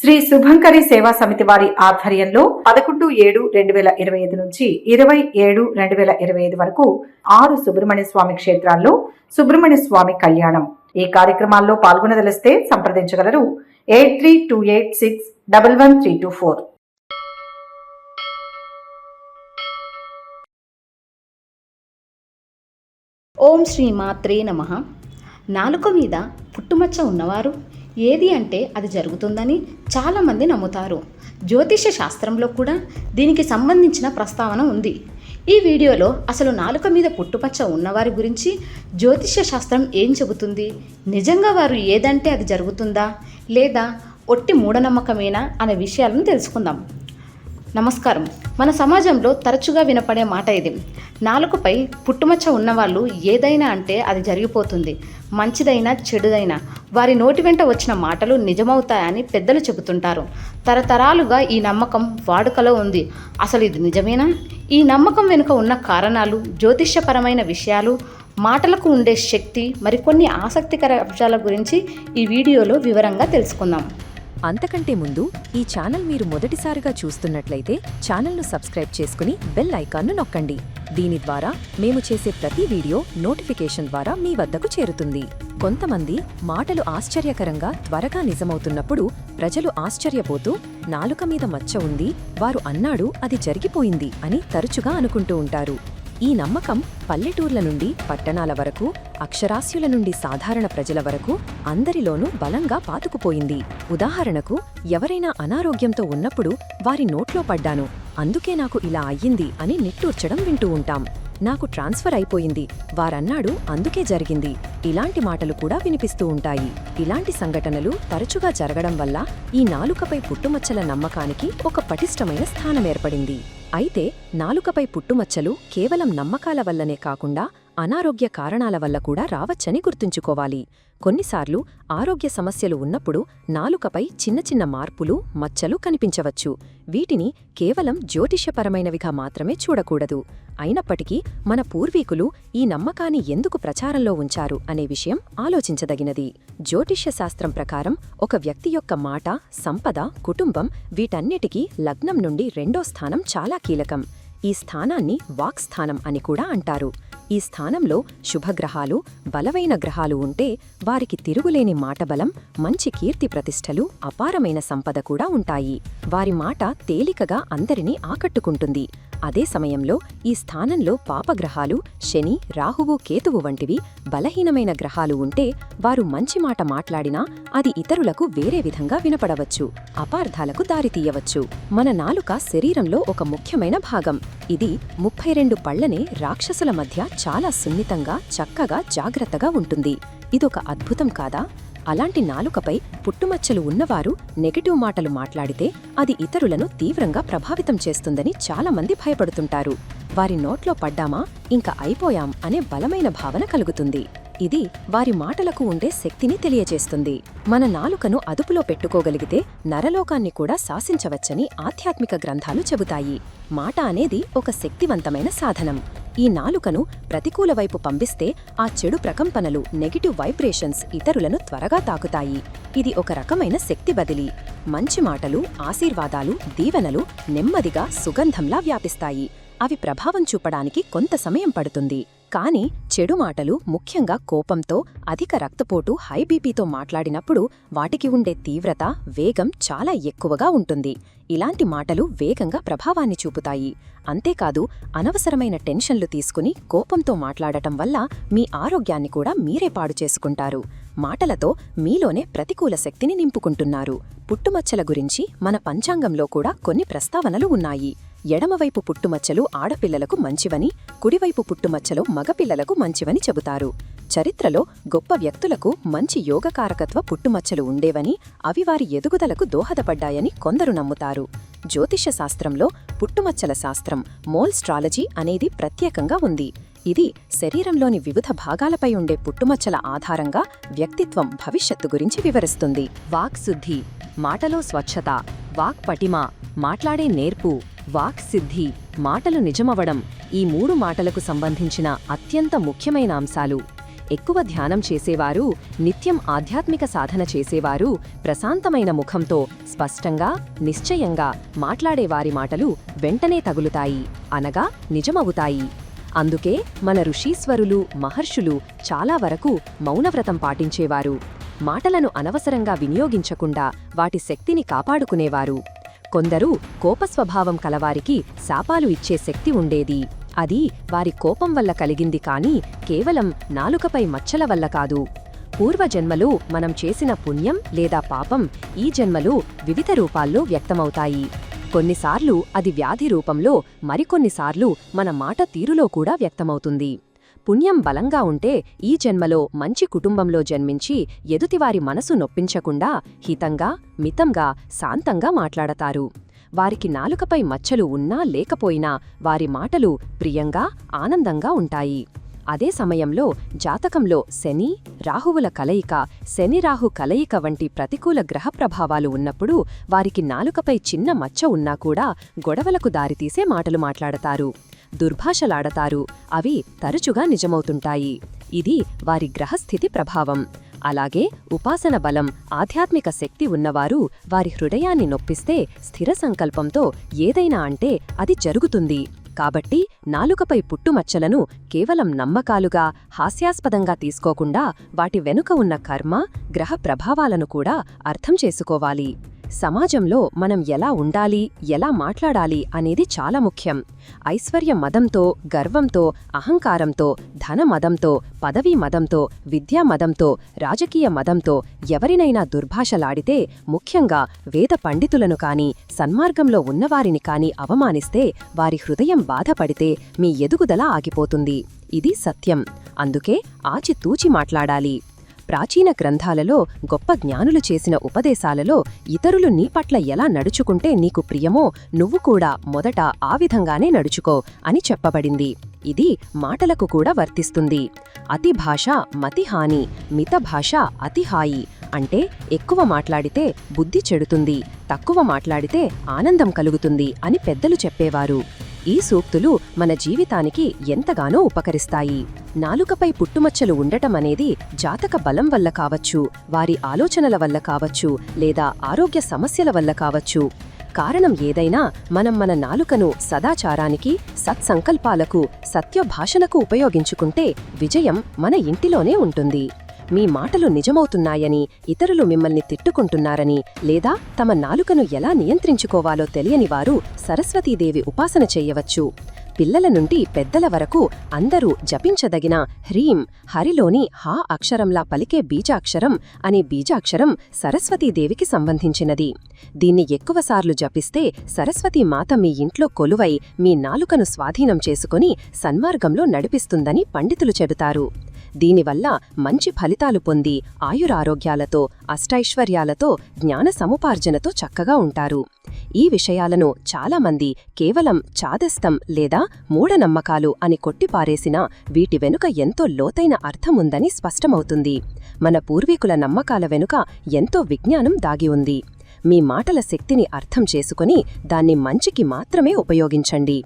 శ్రీ శుభంకరి సేవా సమితి వారి ఆధ్వర్యంలో పదకొండు ఏడు రెండు వేల ఇరవై ఐదు నుంచి ఇరవై ఏడు రెండు వేల ఇరవై ఐదు వరకు ఆరు సుబ్రహ్మణ్య స్వామి క్షేత్రాల్లో సుబ్రహ్మణ్య స్వామి కళ్యాణం. ఈ కార్యక్రమాల్లో పాల్గొనదలిస్తే సంప్రదించగలరు. Eight three two eight six double one three two four. ఓం శ్రీ మాత్రే నమ. నాలుక మీద పుట్టుమచ్చ ఉన్నవారు ఏది అంటే అది జరుగుతుందని చాలామంది నమ్ముతారు. జ్యోతిష శాస్త్రంలో కూడా దీనికి సంబంధించిన ప్రస్తావన ఉంది. ఈ వీడియోలో అసలు నాలుక మీద పుట్టుపచ్చ ఉన్నవారి గురించి జ్యోతిష శాస్త్రం ఏం చెబుతుంది? నిజంగా వారు ఏదంటే అది జరుగుతుందా? లేదా ఒట్టి మూఢనమ్మకమేనా? అనే విషయాలను తెలుసుకుందాం. నమస్కారం. మన సమాజంలో తరచుగా వినపడే మాట ఇది. నాలుకపై పుట్టుమచ్చ ఉన్నవాళ్ళు ఏదైనా అంటే అది జరిగిపోతుంది. మంచిదైనా చెడుదైనా. వారి నోటి వెంట వచ్చిన మాటలు నిజమవుతాయని పెద్దలు చెబుతుంటారు. తరతరాలుగా ఈ నమ్మకం వాడుకలో ఉంది. అసలు ఇది నిజమేనా? ఈ నమ్మకం వెనుక ఉన్న కారణాలు జ్యోతిష్యపరమైన విషయాలు మాటలకు ఉండే శక్తి మరికొన్ని ఆసక్తికర అంశాల గురించి ఈ వీడియోలో వివరంగా తెలుసుకుందాం. అంతకంటే ముందు ఈ ఛానల్ మీరు మొదటిసారిగా చూస్తున్నట్లయితే ఛానల్ను సబ్స్క్రైబ్ చేసుకుని బెల్ ఐకాన్ను నొక్కండి. దీని ద్వారా మేము చేసే ప్రతి వీడియో నోటిఫికేషన్ ద్వారా మీ వద్దకు చేరుతుంది. కొంతమంది మాటలు ఆశ్చర్యకరంగా త్వరగా నిజమవుతున్నప్పుడు ప్రజలు ఆశ్చర్యపోతూ నాలుక మీద మచ్చ ఉంది వారు అన్నాడు అది జరిగిపోయింది అని తరచుగా అనుకుంటూ ఉంటారు. ఈ నమ్మకం పల్లెటూర్ల నుండి పట్టణాల వరకు అక్షరాస్యుల నుండి సాధారణ ప్రజల వరకు అందరిలోనూ బలంగా పాతుకుపోయింది. ఉదాహరణకు ఎవరైనా అనారోగ్యంతో ఉన్నప్పుడు వారి నోట్లో పడ్డాను అందుకే నాకు ఇలా అయ్యింది అని నిట్టూర్చడం వింటూ ఉంటాం. నాకు ట్రాన్స్ఫర్ అయిపోయింది వారన్నాడు అందుకే జరిగింది. ఇలాంటి మాటలు కూడా వినిపిస్తూ ఉంటాయి. ఇలాంటి సంఘటనలు తరచుగా జరగడం వల్ల ఈ నాలుకపై పుట్టుమచ్చల నమ్మకానికి ఒక పటిష్టమైన స్థానం ఏర్పడింది. అయితే నాలుకపై పుట్టుమచ్చలు కేవలం నమ్మకాల వల్లనే కాకుండా అనారోగ్య కారణాల వల్ల కూడా రావచ్చని గుర్తుంచుకోవాలి. కొన్నిసార్లు ఆరోగ్య సమస్యలు ఉన్నప్పుడు నాలుకపై చిన్న చిన్న మార్పులు మచ్చలు కనిపించవచ్చు. వీటిని కేవలం జ్యోతిష్యపరమైనవిగా మాత్రమే చూడకూడదు. అయినప్పటికీ మన పూర్వీకులు ఈ నమ్మకాన్ని ఎందుకు ప్రచారంలో ఉంచారు అనే విషయం ఆలోచించదగినది. జ్యోతిష్య శాస్త్రం ప్రకారం ఒక వ్యక్తి యొక్క మాట సంపద కుటుంబం వీటన్నిటికీ లగ్నం నుండి రెండో స్థానం చాలా కీలకం. ఈ స్థానాన్ని వాక్స్థానం అని కూడా అంటారు. ఈ స్థానంలో శుభగ్రహాలు బలమైన గ్రహాలు ఉంటే వారికి తిరుగులేని మాటబలం మంచి కీర్తి ప్రతిష్టలు అపారమైన సంపద కూడా ఉంటాయి. వారి మాట తేలికగా అందరినీ ఆకట్టుకుంటుంది. అదే సమయంలో ఈ స్థానంలో పాపగ్రహాలు శని రాహువు కేతువు వంటివి బలహీనమైన గ్రహాలు ఉంటే వారు మంచి మాట మాట్లాడినా అది ఇతరులకు వేరే విధంగా వినపడవచ్చు అపార్థాలకు దారితీయవచ్చు. మన నాలుక శరీరంలో ఒక ముఖ్యమైన భాగం. ఇది ముప్పై రెండు పళ్ళనే రాక్షసుల మధ్య చాలా సున్నితంగా చక్కగా జాగ్రత్తగా ఉంటుంది. ఇదొక అద్భుతం కాదా? అలాంటి నాలుకపై పుట్టుమచ్చలు ఉన్నవారు నెగటివ్ మాటలు మాట్లాడితే అది ఇతరులను తీవ్రంగా ప్రభావితం చేస్తుందని చాలామంది భయపడుతుంటారు. వారి నోట్లో పడ్డామా? ఇంకా అయిపోయాం అనే బలమైన భావన కలుగుతుంది. ఇది వారి మాటలకు ఉండే శక్తిని తెలియజేస్తుంది. మన నాలుకను అదుపులో పెట్టుకోగలిగితే నరలోకాన్ని కూడా శాసించవచ్చని ఆధ్యాత్మిక గ్రంథాలు చెబుతాయి. మాట అనేది ఒక శక్తివంతమైన సాధనం. ఈ నాలుకను ప్రతికూల వైపు పంపిస్తే ఆ చెడు ప్రకంపనలు నెగిటివ్ వైబ్రేషన్స్ ఇతరులను త్వరగా తాకుతాయి. ఇది ఒక రకమైన శక్తి బదిలీ. మంచి మాటలు ఆశీర్వాదాలు దీవెనలు నెమ్మదిగా సుగంధంలా వ్యాపిస్తాయి. అవి ప్రభావం చూపడానికి కొంత సమయం పడుతుంది. కానీ చెడు మాటలు ముఖ్యంగా కోపంతో అధిక రక్తపోటు హై బీపీతో మాట్లాడినప్పుడు వాటికి ఉండే తీవ్రత వేగం చాలా ఎక్కువగా ఉంటుంది. ఇలాంటి మాటలు వేగంగా ప్రభావాన్ని చూపుతాయి. అంతేకాదు అనవసరమైన టెన్షన్లు తీసుకుని కోపంతో మాట్లాడటం వల్ల మీ ఆరోగ్యాన్ని కూడా మీరే పాడు చేసుకుంటారు. మాటలతో మీలోనే ప్రతికూల శక్తిని నింపుకుంటున్నారు. పుట్టుమచ్చల గురించి మన పంచాంగంలో కూడా కొన్ని ప్రస్తావనలు ఉన్నాయి. ఎడమవైపు పుట్టుమచ్చలు ఆడపిల్లలకు మంచివని కుడివైపు పుట్టుమచ్చలు మగపిల్లలకు మంచివని చెబుతారు. చరిత్రలో గొప్ప వ్యక్తులకు మంచి యోగకారకత్వ పుట్టుమచ్చలు ఉండేవని అవి వారి ఎదుగుదలకు దోహదపడ్డాయని కొందరు నమ్ముతారు. జ్యోతిష శాస్త్రంలో పుట్టుమచ్చల శాస్త్రం మోల్స్ట్రాలజీ అనేది ప్రత్యేకంగా ఉంది. ఇది శరీరంలోని వివిధ భాగాలపై ఉండే పుట్టుమచ్చల ఆధారంగా వ్యక్తిత్వం భవిష్యత్తు గురించి వివరిస్తుంది. వాక్ శుద్ధి మాటలో స్వచ్ఛత వాక్ పటిమ మాట్లాడే నేర్పు వాక్ సిద్ధి మాటలు నిజమవడం ఈ మూడు మాటలకు సంబంధించిన అత్యంత ముఖ్యమైన అంశాలు. ఎక్కువ ధ్యానం చేసేవారు నిత్యం ఆధ్యాత్మిక సాధన చేసేవారు ప్రశాంతమైన ముఖంతో స్పష్టంగా నిశ్చయంగా మాట్లాడేవారి మాటలు వెంటనే తగులుతాయి అనగా నిజమవుతాయి. అందుకే మన ఋషీశ్వరులు మహర్షులు చాలా వరకు మౌనవ్రతం పాటించేవారు. మాటలను అనవసరంగా వినియోగించకుండా వాటి శక్తిని కాపాడుకునేవారు. కొందరు కోపస్వభావం కలవారికి శాపాలు ఇచ్చే శక్తి ఉండేది. అది వారి కోపం వల్ల కలిగింది కాని కేవలం నాలుకపై మచ్చల వల్ల కాదు. పూర్వజన్మలో మనం చేసిన పుణ్యం లేదా పాపం ఈ జన్మలో వివిధ రూపాల్లో వ్యక్తమవుతాయి. కొన్నిసార్లు అది వ్యాధి రూపంలో మరికొన్నిసార్లు మన మాట తీరులో కూడా వ్యక్తమవుతుంది. పుణ్యం బలంగా ఉంటే ఈ జన్మలో మంచి కుటుంబంలో జన్మించి ఎదుటివారి మనసు నొప్పించకుండా హితంగా మితంగా శాంతంగా మాట్లాడతారు. వారికి నాలుకపై మచ్చలు ఉన్నా లేకపోయినా వారి మాటలు ప్రియంగా ఆనందంగా ఉంటాయి. అదే సమయంలో జాతకంలో శని రాహువుల కలయిక శని రాహు కలయిక వంటి ప్రతికూల గ్రహ ప్రభావాలు ఉన్నప్పుడు వారికి నాలుకపై చిన్న మచ్చ ఉన్నా కూడా గొడవలకు దారితీసే మాటలు మాట్లాడతారు. దుర్భాషలాడతారు. అవి తరచుగా నిజమవుతుంటాయి. ఇది వారి గ్రహస్థితి ప్రభావం. అలాగే ఉపాసన బలం ఆధ్యాత్మిక శక్తి ఉన్నవారు వారి హృదయాన్ని నొప్పిస్తే స్థిర సంకల్పంతో ఏదైనా అంటే అది జరుగుతుంది. కాబట్టి నాలుకపై పుట్టుమచ్చలను కేవలం నమ్మకాలుగా హాస్యాస్పదంగా తీసుకోకుండా వాటి వెనుక ఉన్న కర్మ గ్రహ ప్రభావాలను కూడా అర్థం చేసుకోవాలి. సమాజంలో మనం ఎలా ఉండాలి ఎలా మాట్లాడాలి అనేది చాలా ముఖ్యం. ఐశ్వర్య మదంతో గర్వంతో అహంకారంతో ధన మదంతో పదవీ మదంతో విద్యా మదంతో రాజకీయ మదంతో ఎవరినైనా దుర్భాషలాడితే ముఖ్యంగా వేద పండితులను కానీ సన్మార్గంలో ఉన్నవారిని కానీ అవమానిస్తే వారి హృదయం బాధపడితే మీ ఎదుగుదల ఆగిపోతుంది. ఇది సత్యం. అందుకే ఆచితూచి మాట్లాడాలి. ప్రాచీన గ్రంథాలలో గొప్ప జ్ఞానులు చేసిన ఉపదేశాలలో ఇతరులు నీ పట్ల ఎలా నడుచుకుంటే నీకు ప్రియమో నువ్వు కూడా మొదట ఆ విధంగానే నడుచుకో అని చెప్పబడింది. ఇది మాటలకు కూడా వర్తిస్తుంది. అతి భాష మతిహాని మిత భాష అతిహాయి అంటే ఎక్కువ మాట్లాడితే బుద్ధి చెడుతుంది తక్కువ మాట్లాడితే ఆనందం కలుగుతుంది అని పెద్దలు చెప్పేవారు. ఈ సూక్తులు మన జీవితానికి ఎంతగానో ఉపకరిస్తాయి. నాలుకపై పుట్టుమచ్చలు ఉండటం అనేది జాతక బలం వల్ల కావచ్చు వారి ఆలోచనల వల్ల కావచ్చు లేదా ఆరోగ్య సమస్యల వల్ల కావచ్చు. కారణం ఏదైనా మనం మన నాలుకను సదాచారానికి సత్సంకల్పాలకు సత్యభాషలకు ఉపయోగించుకుంటే విజయం మన ఇంటిలోనే ఉంటుంది. మీ మాటలు నిజమవుతున్నాయని ఇతరులు మిమ్మల్ని తిట్టుకుంటున్నారని లేదా తమ నాలుకను ఎలా నియంత్రించుకోవాలో తెలియని వారు సరస్వతీదేవి ఉపాసన చెయ్యవచ్చు పిల్లల నుండి పెద్దల వరకు అందరూ జపించదగిన హ్రీం హరిలోని హా అక్షరంలా పలికే బీజాక్షరం అనే బీజాక్షరం సరస్వతీదేవికి సంబంధించినది. దీన్ని ఎక్కువసార్లు జపిస్తే సరస్వతీమాత మీ ఇంట్లో కొలువై మీ నాలుకను స్వాధీనం చేసుకుని సన్మార్గంలో నడిపిస్తుందని పండితులు చెబుతారు. దీనివల్ల మంచి ఫలితాలు పొంది ఆయురారోగ్యాలతో అష్టైశ్వర్యాలతో జ్ఞాన సముపార్జనతో చక్కగా ఉంటారు. ఈ విషయాలను చాలామంది కేవలం చాదస్తం లేదా మూఢనమ్మకాలు అని కొట్టిపారేసినా వీటి వెనుక ఎంతో లోతైన అర్థముందని స్పష్టమవుతుంది. మన పూర్వీకుల నమ్మకాల వెనుక ఎంతో విజ్ఞానం దాగి ఉంది. మీ మాటల శక్తిని అర్థం చేసుకుని దాన్ని మంచికి మాత్రమే ఉపయోగించండి.